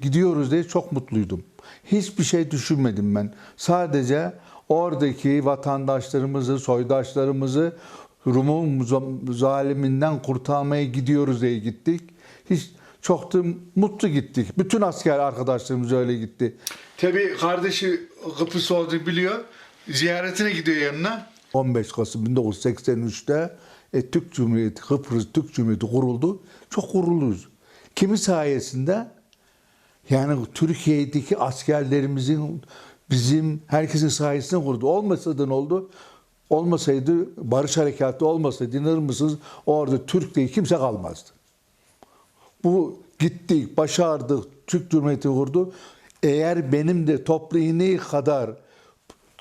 Gidiyoruz diye çok mutluydum. Hiçbir şey düşünmedim ben. Sadece oradaki vatandaşlarımızı, soydaşlarımızı Rum'un zaliminden kurtarmaya gidiyoruz diye gittik. Hiç çok da mutlu gittik. Bütün asker arkadaşlarımız öyle gitti. Tabii kardeşi Kıbrıs olduğunu biliyor. Ziyaretine gidiyor yanına. 15 Kasım 1983'te e, Türk Cumhuriyeti, Kıbrıs Türk Cumhuriyeti kuruldu. Çok gururluyuz. Kimi sayesinde? Yani Türkiye'deki askerlerimizin bizim herkesin sayesinde kurdu. Olmasaydı ne oldu? Olmasaydı barış harekatı olmasaydı inanır mısınız orada Türk diye kimse kalmazdı. Bu gittik, başardık, Türk Cumhuriyeti kurdu. Eğer benim de toplu iğneyi kadar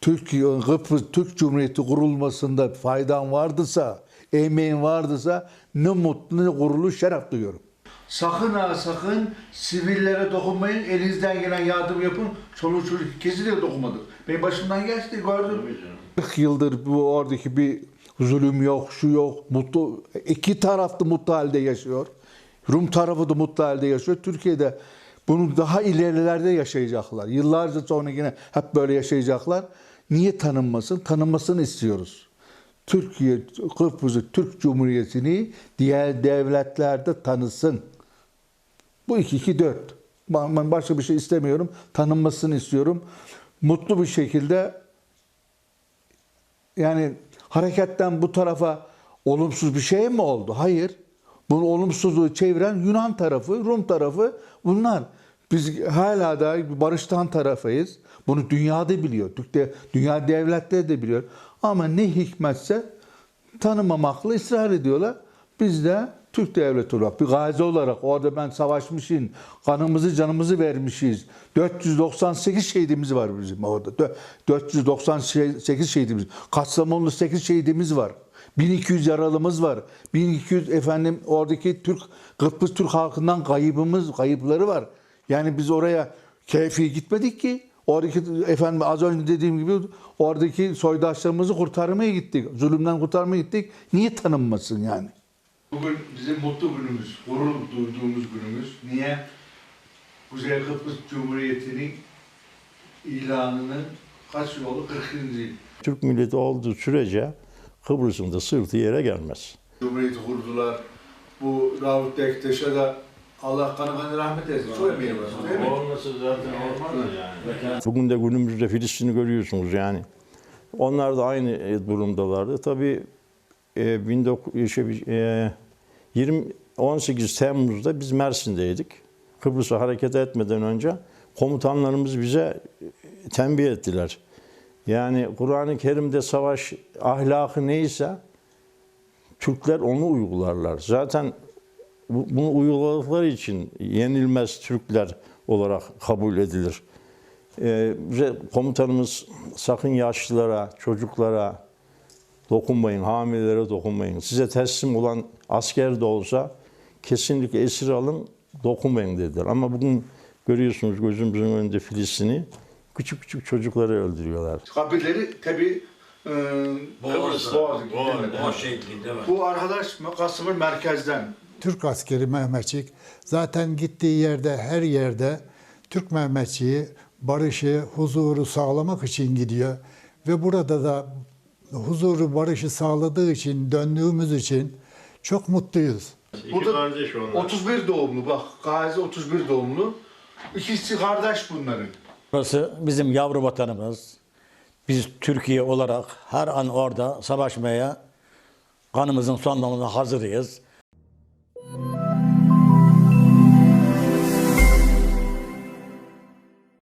Türkiye, Kıbrıs Türk Cumhuriyeti kurulmasında faydam vardıysa, emeğim vardıysa ne mutlu ne gururlu şeref duyuyorum. Sakın ha sakın sivillere dokunmayın. Elinizden gelen yardım yapın. Çoluk çocuk kesinlikle dokunmadık. Benim başımdan geçti gördüm. 40 yıldır bu oradaki bir zulüm yok, şu yok. Mutlu iki tarafta mutlu halde yaşıyor. Rum tarafı da mutlu halde yaşıyor. Türkiye'de bunu daha ilerilerde yaşayacaklar. Yıllarca sonra yine hep böyle yaşayacaklar. Niye tanınmasın? Tanınmasını istiyoruz. Türkiye, Kıbrıs'ı, Türk Cumhuriyeti'ni diğer devletlerde tanısın. Bu 2-2-4. Ben ben başka bir şey istemiyorum. Tanınmasını istiyorum. Mutlu bir şekilde yani hareketten bu tarafa olumsuz bir şey mi oldu? Hayır. Bunu olumsuzluğu çeviren Yunan tarafı, Rum tarafı bunlar. Biz hala da barıştan tarafıyız. Bunu dünyada biliyor. Türk'te, dünya devletleri de biliyor. Ama ne hikmetse tanımamakla ısrar ediyorlar. Biz de Türk devleti olarak, bir gazi olarak orada ben savaşmışım, kanımızı canımızı vermişiz. 498 şehidimiz var bizim orada. Dö- 498 şehidimiz. Kastamonu'da 8 şehidimiz var. 1200 yaralımız var. 1200 efendim oradaki Türk Kıbrıs Türk halkından kaybımız, kayıpları var. Yani biz oraya keyfi gitmedik ki. Oradaki efendim az önce dediğim gibi oradaki soydaşlarımızı kurtarmaya gittik. Zulümden kurtarmaya gittik. Niye tanınmasın yani? Bugün bizim mutlu günümüz, gurur duyduğumuz günümüz. Niye? Kuzey Kıbrıs Cumhuriyeti'nin ilanının kaç yolu 40. yıl. Türk milleti olduğu sürece Kıbrıs'ın da sırtı yere gelmez. Cumhuriyeti kurdular. Bu Davut Dektaş'a da Allah kanı kanı rahmet eylesin. Çok emeği var. Değil mi? Olması zaten olmaz yani. Bugün de günümüzde Filistin'i görüyorsunuz yani. Onlar da aynı durumdalardı. Tabii e, 19, şey, e, 20, 18 Temmuz'da biz Mersin'deydik. Kıbrıs'a hareket etmeden önce komutanlarımız bize e, tembih ettiler. Yani Kur'an-ı Kerim'de savaş ahlakı neyse Türkler onu uygularlar. Zaten bu- bunu uyguladıkları için yenilmez Türkler olarak kabul edilir. Ee, bize komutanımız sakın yaşlılara, çocuklara dokunmayın, hamilelere dokunmayın. Size teslim olan asker de olsa kesinlikle esir alın, dokunmayın dediler. Ama bugün görüyorsunuz gözümüzün önünde Filistin'i küçük küçük çocukları öldürüyorlar. Kabirleri tabi e, Boğaz, Boğaz, boğaz, boğaz şeklinde var. Bu arkadaş Kasım'ın merkezden. Türk askeri Mehmetçik zaten gittiği yerde her yerde Türk Mehmetçiği barışı, huzuru sağlamak için gidiyor. Ve burada da huzuru, barışı sağladığı için, döndüğümüz için çok mutluyuz. Kardeş onlar. 31 doğumlu bak. Gazi 31 doğumlu. İkisi kardeş bunların. Burası bizim yavru vatanımız. Biz Türkiye olarak her an orada savaşmaya kanımızın son damlasına hazırız.